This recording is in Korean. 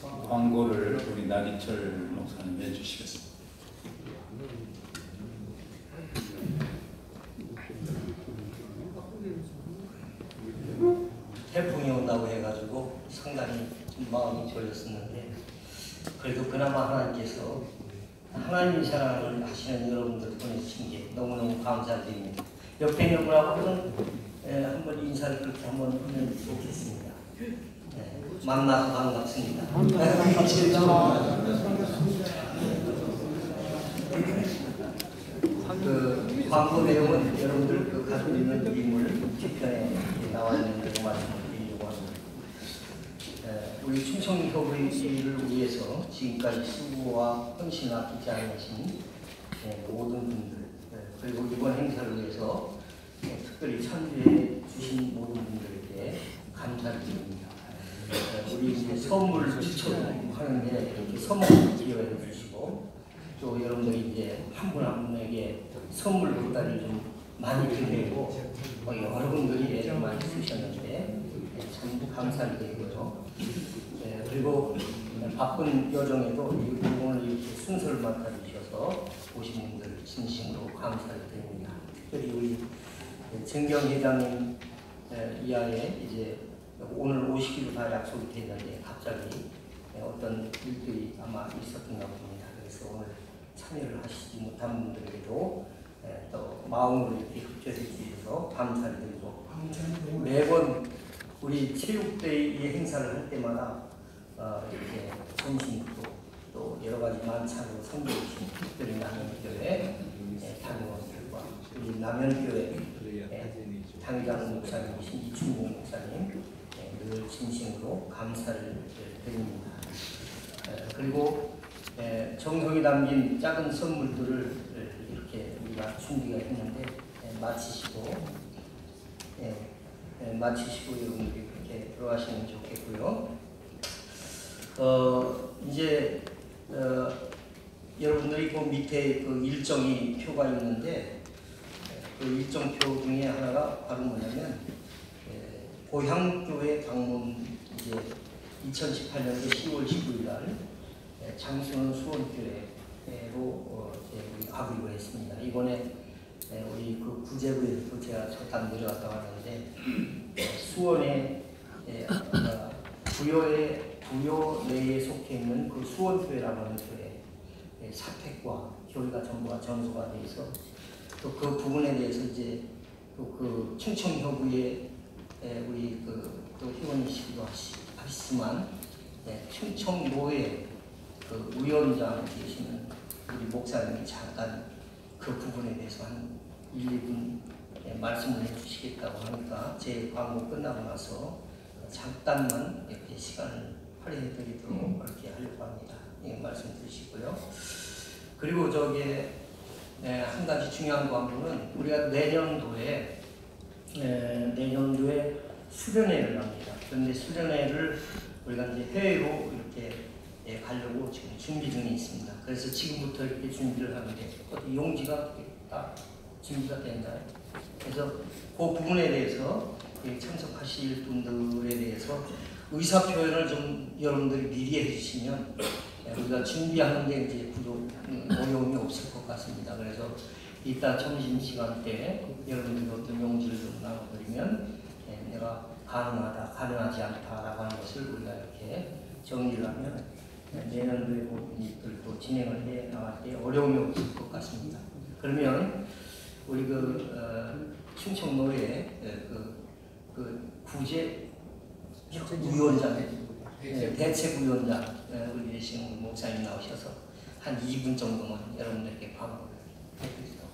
광고를 우리 나기철 목사님 해주시겠습니다. 태풍이 온다고 해가지고 상당히 좀 마음이 졸렸었는데 그래도 그나마 하나님께서 하나님 사랑을 하시는 여러분들 보내주신 게 너무너무 감사드립니다. 옆에 있는 분하고는 예, 한번 인사를 그렇게 한번 하면 좋겠습니다. 예, 만나서 반갑습니다. 그 광고 내용은 여러분들 그 가지고 있는 인물 뒤편에 나와 있는 대로 말씀을 드리려고 합니다. 에, 우리 충청협의를 위해서 지금까지 수고와 헌신을 아끼지 않으신 에, 모든 분들 에, 그리고 이번 행사를 위해서 에, 특별히 참여해 주신 모든 분들에게 감사를 드립니다. 선물 추천하는데 이렇게 선물 기여해 주시고 또 여러분들이 이제 한 분한 분에게 선물 보따리를 좀 많이 드리고 어, 여러 분들이 애를 많이 쓰셨는데 예, 참 감사를 드리고요. 예, 그리고 바쁜 여정에도 이- 오늘 이렇게 순서를 맡아주셔서 오신 분들 진심으로 감사를 드립니다. 특별히 우리 예, 정경 회장님 예, 이하에 이제 오늘 오시기로 다 약속이 됐는데 갑자기 예, 어떤 일들이 아마 있었던가 봅니다. 그래서 오늘 참여를 하시지 못한 분들에게도 예, 또 마음으로 이렇게 협조해 주셔서 감사를 드리고 매번 우리 체육대회 이 행사를 할 때마다 어, 이렇게 점심도 또 여러 가지 만찬으로 섬겨주신 특별히 남현교회 예, 당원들과 우리 남현교회 예, 당장 목사님이신 이춘봉 목사님 예, 늘 진심으로 감사를 드립니다. 예, 그리고 예, 정성이 담긴 작은 선물들을 이렇게 우리가 준비가 했는데 예, 마치시고 마치시고 여러분들이 그렇게 들어가시면 좋겠고요. 어, 이제 어, 여러분들이 그 밑에 그 일정이 표가 있는데 예, 그 일정표 중에 하나가 바로 뭐냐면 예, 고향교회 방문 이제 2018년도 10월 19일 날 예, 장수원 수원교회로 어, 가기로 했습니다. 이번에 예, 우리 그 구제부에서 제가 잠깐 내려갔다 왔는데 예, 수원에 예, 어, 부여의 부여 내에 속해 있는 그 수원교회라고 하는 교회 예, 사택과 교회가 전부가 전소가 돼 있어 또 그 부분에 대해서 이제 또 그 충청협의회 예, 우리 그 또 회원이시기도 하시, 하시지만 예, 충청 노회 그 위원장 계시는 우리 목사님이 잠깐 그 부분에 대해서 한 1, 2분 예, 말씀을 해주시겠다고 하니까 제 광고 끝나고 나서 잠깐만 이렇게 시간을 할애해 드리도록 그렇게 하려고 합니다. 예, 말씀 드리시고요. 그리고 저기에 예, 한 가지 중요한 광고는 우리가 내년도에 예, 내년도에 수련회를 합니다. 그런데 수련회를 우리가 이제 해외로 이렇게 예, 가려고 지금 준비 중에 있습니다. 그래서 지금부터 이렇게 준비를 하는데 용지가 딱 준비가 된다. 그래서 그 부분에 대해서 예, 참석하실 분들에 대해서 의사 표현을 좀 여러분들이 미리 해주시면 예, 우리가 준비하는 데 이제 부족 음, 어려움이 없을 것 같습니다. 그래서 이따 점심 시간 때 여러분들이 어떤 용지를 좀 나눠드리면 예, 내가 가능하다, 가능하지 않다라고 하는 것을 우리가 이렇게 정리를 하면 예, 내년도에 부분들도 진행을 해 나갈 때 어려움이 없을 것 같습니다. 그러면 우리 그 어, 충청노회 예, 그, 그 구제 위원장 예, 대책위원장 예, 우리 계신 목사님 나오셔서 한 2분 정도만 여러분들께 광고를 해드리도록